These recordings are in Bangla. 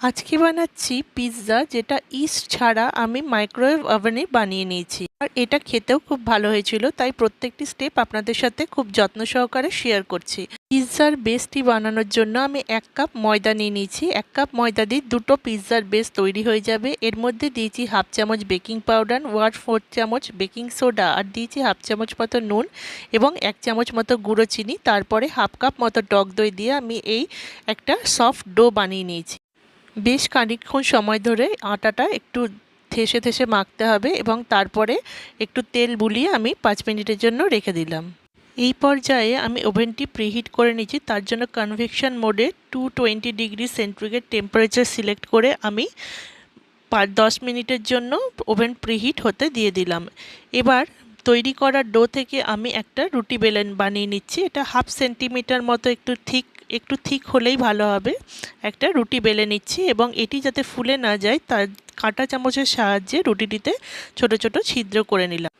আজকে বানাচ্ছি পিৎজা, যেটা ইস্ট ছাড়া আমি মাইক্রোওয়েভ ওভেনে বানিয়ে নিয়েছি। আর এটা খেতেও খুব ভালো হয়েছিল, তাই প্রত্যেকটি স্টেপ আপনাদের সাথে খুব যত্ন সহকারে শেয়ার করছি। পিৎজার বেসটি বানানোর জন্য আমি এক কাপ ময়দা নিয়ে নিয়েছি। এক কাপ ময়দা দিয়ে দুটো পিৎজার বেস তৈরি হয়ে যাবে। এর মধ্যে দিয়েছি হাফ চামচ বেকিং পাউডার ওয়ান ফোর চামচ বেকিং সোডা আর দিয়েছি হাফ চামচ মতো নুন এবং এক চামচ মতো গুঁড়ো চিনি। তারপরে হাফ কাপ মতো টক দই দিয়ে আমি এই একটা সফট ডো বানিয়ে নিয়েছি। বেশ খানিকক্ষণ সময় ধরে আটাটা একটু থেসে থেসে মাখতে হবে এবং তারপরে একটু তেল বুলিয়ে আমি পাঁচ মিনিটের জন্য রেখে দিলাম। এই পর্যায়ে আমি ওভেনটি প্রিহিট করে নিচ্ছি তার জন্য কনভেকশন মোডে two twenty degree centigrade temperature select করে আমি পাঁচ দশ মিনিটের জন্য ওভেন প্রিহিট হতে দিয়ে দিলাম। এবার তৈরি করার ডো থেকে আমি একটা রুটি বেলেন বানিয়ে নিচ্ছি। এটা হাফ সেন্টিমিটার মতো একটু ঠিক একটু ঠিক হলেই ভালো হবে। একটা রুটি বেলে নিচ্ছি এবং এটি যাতে ফুলে না যায়, তার কাঁটা চামচের সাহায্যে রুটিটিতে ছোট ছোট ছিদ্র করে নিলাম।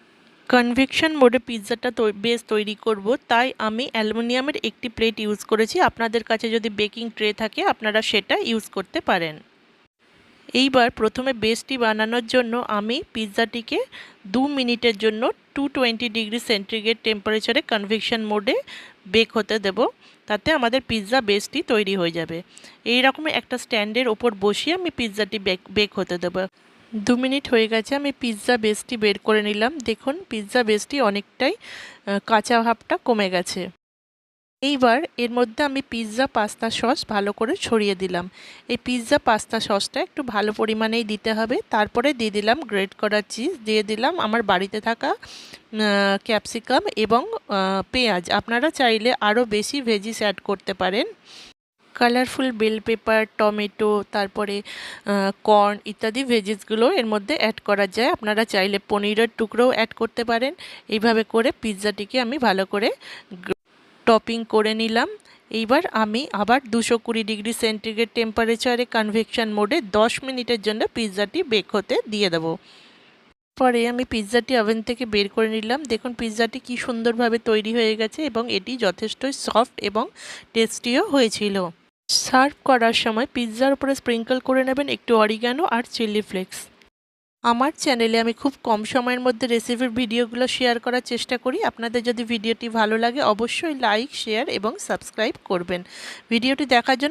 কনভেকশন মোডে পিৎজাটা বেশ তৈরি করব। তাই আমি অ্যালুমিনিয়ামের একটি প্লেট ইউজ করেছি। আপনাদের কাছে যদি বেকিং ট্রে থাকে, আপনারা সেটা ইউজ করতে পারেন। এইবার প্রথমে বেসটি বানানোর জন্য আমি পিৎজাটিকে দু মিনিটের জন্য টু টোয়েন্টি ডিগ্রি সেন্টিগ্রেড টেম্পারেচারে কনভেকশন মোডে বেক হতে দেব। তাতে আমাদের পিৎজা বেসটি তৈরি হয়ে যাবে। এই রকম একটা স্ট্যান্ডের ওপর বসিয়ে আমি পিৎজাটি বেক বেক হতে দেবো। দু মিনিট হয়ে গেছে, আমি পিৎজা বেসটি বের করে নিলাম। দেখুন, পিৎজা বেসটি অনেকটাই কাঁচা ভাবটা কমে গেছে। এইবার এর মধ্যে আমি পিৎজা পাস্তা সস ভালো করে ছড়িয়ে দিলাম। এই পিৎজা পাস্তা সসটা একটু ভালো পরিমাণেই দিতে হবে। তারপরে দিয়ে দিলাম গ্রেট করা চিজ দিয়ে দিলাম আমার বাড়িতে থাকা ক্যাপসিকাম এবং পেঁয়াজ। আপনারা চাইলে আরও বেশি ভেজিস অ্যাড করতে পারেন। কালারফুল বেল পেপার টমেটো তারপরে কর্ন ইত্যাদি ভেজিসগুলো এর মধ্যে অ্যাড করা যায়। আপনারা চাইলে পনিরের টুকরোও অ্যাড করতে পারেন। এইভাবে করে পিৎজাটিকে আমি ভালো করে টপিং করে নিলাম। এইবার আমি আবার দুশো কুড়ি ডিগ্রি সেন্টিগ্রেড টেম্পারেচারে কনভেকশন মোডে দশ মিনিটের জন্য পিৎজাটি বেক হতে দিয়ে দেবো। পরে আমি পিৎজাটি ওভেন থেকে বের করে নিলাম। দেখুন, পিৎজাটি কি সুন্দরভাবে তৈরি হয়ে গেছে এবং এটি যথেষ্টই সফট এবং টেস্টিও হয়েছিল। সার্ভ করার সময় পিৎজার উপরে স্প্রিঙ্কল করে নেবেন একটু অরিগানো আর চিলি ফ্লেক্স আমার চ্যানেলে আমি খুব কম সময়ের মধ্যে রেসিপির ভিডিওগুলো শেয়ার করার চেষ্টা করি। আপনাদের যদি ভিডিওটি ভালো লাগে, অবশ্যই লাইক শেয়ার এবং সাবস্ক্রাইব করবেন। ভিডিওটি দেখার জন্য